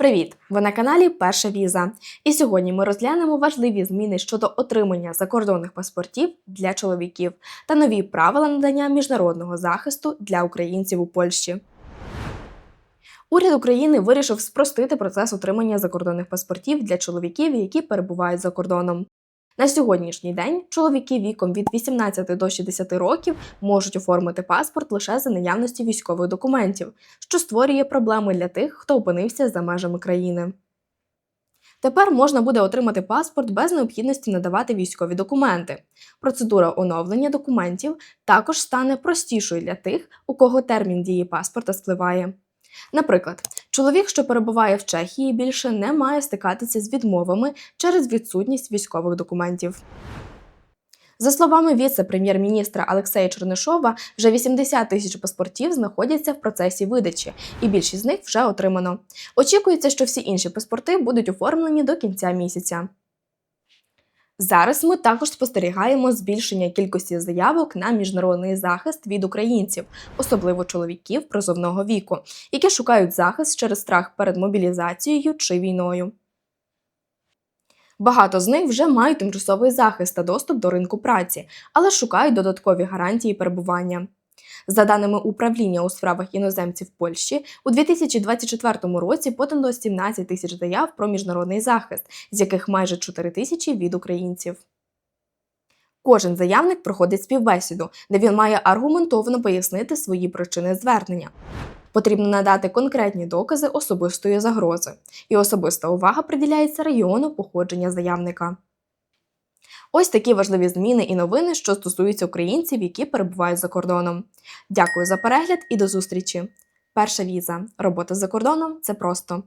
Привіт! Ви на каналі Перша Віза. І сьогодні ми розглянемо важливі зміни щодо отримання закордонних паспортів для чоловіків та нові правила надання міжнародного захисту для українців у Польщі. Уряд України вирішив спростити процес отримання закордонних паспортів для чоловіків, які перебувають за кордоном. На сьогоднішній день чоловіки віком від 18 до 60 років можуть оформити паспорт лише за наявності військових документів, що створює проблеми для тих, хто опинився за межами країни. Тепер можна буде отримати паспорт без необхідності надавати військові документи. Процедура оновлення документів також стане простішою для тих, у кого термін дії паспорта спливає. Наприклад, чоловік, що перебуває в Чехії, більше не має стикатися з відмовами через відсутність військових документів. За словами віце-прем'єр-міністра Алексея Чернишова, вже 80 тисяч паспортів знаходяться в процесі видачі, і більшість з них вже отримано. Очікується, що всі інші паспорти будуть оформлені до кінця місяця. Зараз ми також спостерігаємо збільшення кількості заявок на міжнародний захист від українців, особливо чоловіків призовного віку, які шукають захист через страх перед мобілізацією чи війною. Багато з них вже мають тимчасовий захист та доступ до ринку праці, але шукають додаткові гарантії перебування. За даними управління у справах іноземців Польщі, у 2024 році подано 17 тисяч заяв про міжнародний захист, з яких майже 4 тисячі від українців. Кожен заявник проходить співбесіду, де він має аргументовано пояснити свої причини звернення. Потрібно надати конкретні докази особистої загрози, і особиста увага приділяється регіону походження заявника. Ось такі важливі зміни і новини, що стосуються українців, які перебувають за кордоном. Дякую за перегляд і до зустрічі! Перша віза. Робота за кордоном це просто.